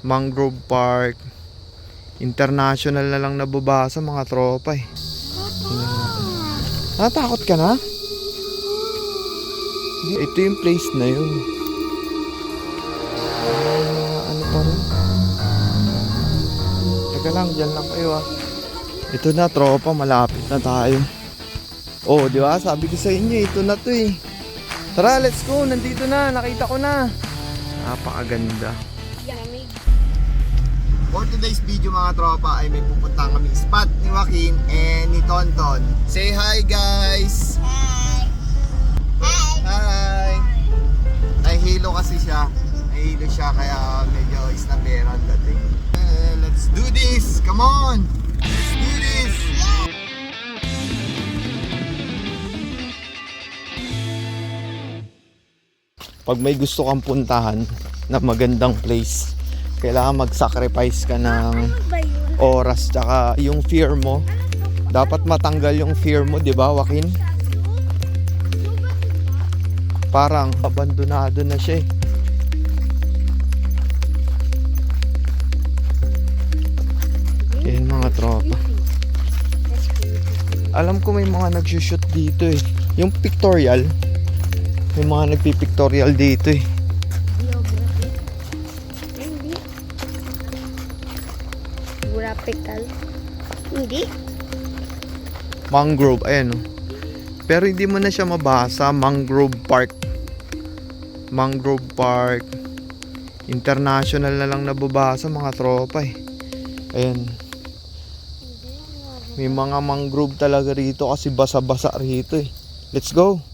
Mangrove Park. International na lang nababasa mga tropa eh. Natakot ka na? Ito yung place na yun. Mga ano pa rin. Teka lang, dyan lang kayo ah. Ito na tropa, malapit na tayo. Oh, di ba? Sabi ko sa inyo, ito na to eh. Tara, let's go. Nandito na. Nakita ko na. Napakaganda. For today's video mga tropa ay may pupunta kami spot ni Joaquin and ni Tonton. Say hi guys! Hi! Hi! Hi! Nahihilo kasi siya. Nahihilo siya kaya medyo isnabera ang dating. Eh, let's do this! Come on! Let's do this! Pag may gusto kang puntahan na magandang place, kailangan mag-sacrifice ka ng yun? oras tsaka yung fear mo. Dapat matanggal yung fear mo, di ba, Joaquin? Parang abandonado na siya eh. Yan mga tropa. Alam ko may mga nagsushoot dito eh. Yung pictorial, may mga nagpipictorial dito eh. Graphical? Hindi. Mangrove, ayan oh. Pero hindi mo na siya mabasa, Mangrove Park. Mangrove Park. International na lang nababasa mga tropa eh. Ayan. May mga mangrove talaga rito kasi basa-basa rito eh. Let's go.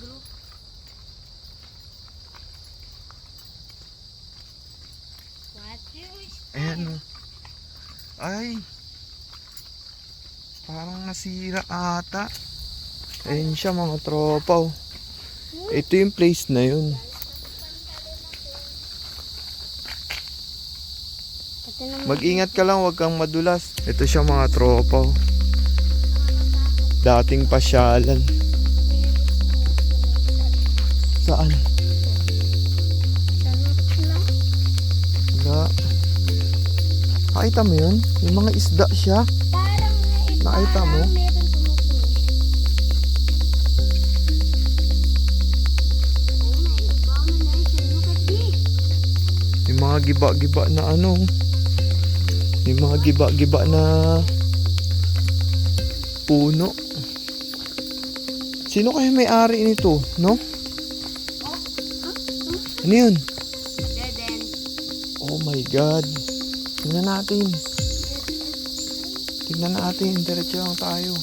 What Ayan oh. Ay. Parang nasira ata. Ayan siya mga tropa oh. Ito yung place na yun. Mag-ingat ka lang, huwag kang madulas. Ito siya mga tropa. oh. Dating pasyalan. Saan? Wala. Nakita mo yun? May mga isda siya. Na Nakita mo? May mga giba-giba na ano. May mga giba-giba na puno. Sino kaya may-ari nito, no? Ano yun? Oh my God. Tingnan natin. Tingnan natin. Diretso lang tayo.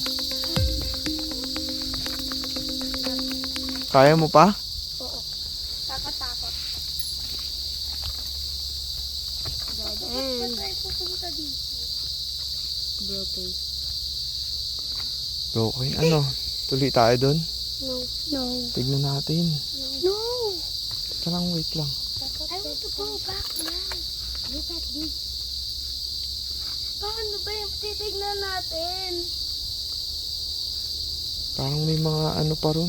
Kaya mo pa? Oo. Pupunta dito? Broken. Okay, ano? Tuloy tayo doon? No. No. Tignan natin. No. Teka lang, wait lang. I want to go back now. Look at this. Paano ba yung titignan natin? Parang may mga ano pa ron.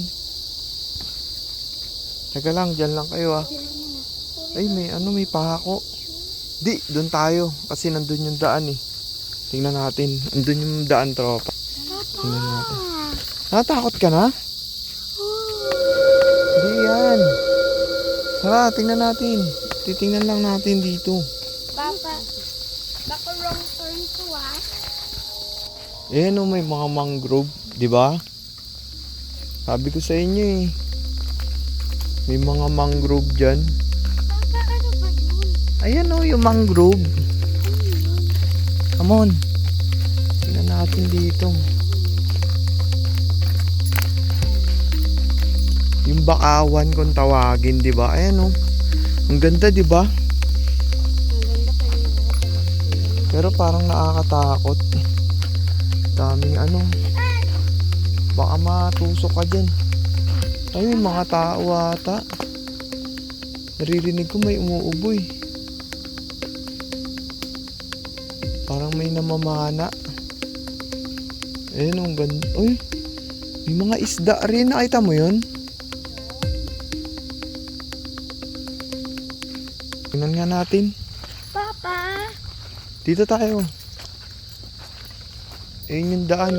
Teka lang, dyan lang kayo ah. Ay, may ano, may pahako. Di, doon tayo. Kasi nandun yung daan eh. Tingnan natin. Andun yung daan, tropa. Tingnan natin. Natakot ka na? Hindi yan. Tara, tingnan natin. Titingnan lang natin dito. Papa, wrong turn to ah. Ayan oh, may mga mangrove, di ba? Sabi ko sa inyo eh. May mga mangrove dyan. Papa, ano ba yun? Ayan oh, yung mangrove. Come on. Tingnan natin dito. Yung bakawan kung tawagin, di ba? Ayan oh. Ang ganda, di ba? Pero parang nakakatakot. Daming ano. Baka matusok ka dyan. Ay, mga tao ata. Naririnig ko may umuuboy. Parang may namamana. Ayun, ang ganda. Uy, may mga isda rin. Nakita mo yun? Tingnan nga natin. Dito tayo. Ayun yung daan.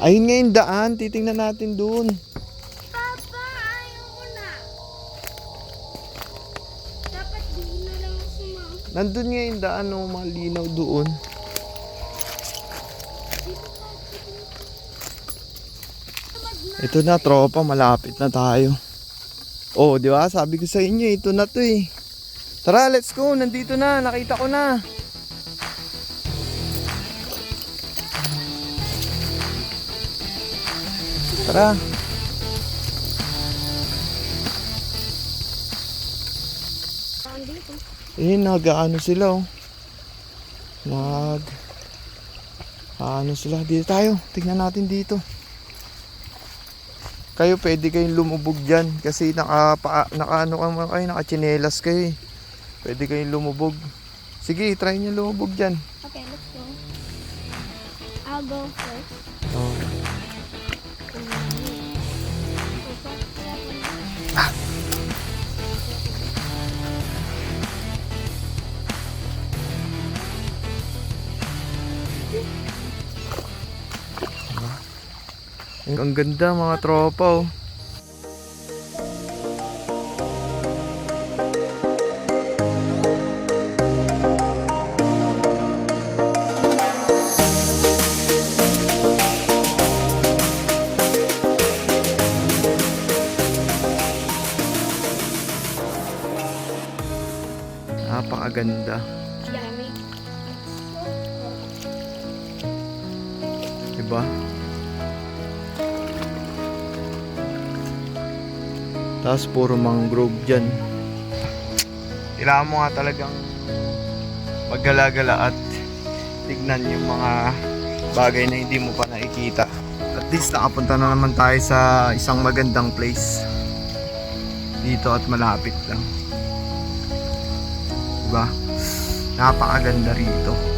Ayun nga yung daan. Titingnan natin doon. Papa, ayaw ko na. Dapat di na lang sumama. Nandun nga yung daan. Oh, malinaw doon. Ito na, tropa. Malapit na tayo. Oh, di ba? Sabi ko sa inyo, ito na to eh. Tara, let's go. Nandito na. Nakita ko na. Tara. Eh, nag-ano sila oh. Nag... Ano sila? Dito tayo. Tingnan natin dito. Kayo pwede kayong lumubog dyan. Kasi naka, pa, naka ano ka kayo, nakachinelas kayo eh. Pwede kayong lumubog. Sige, try nyo lumubog dyan. Okay, let's go. I'll go first. Ang, ganda mga tropa oh. Napakaganda. Diba? Tapos puro mangrove dyan. Kailangan mo nga talagang maggala-gala at tignan yung mga bagay na hindi mo pa nakikita. At least nakapunta na naman tayo sa isang magandang place. Dito at malapit lang. Diba? Napakaganda rito.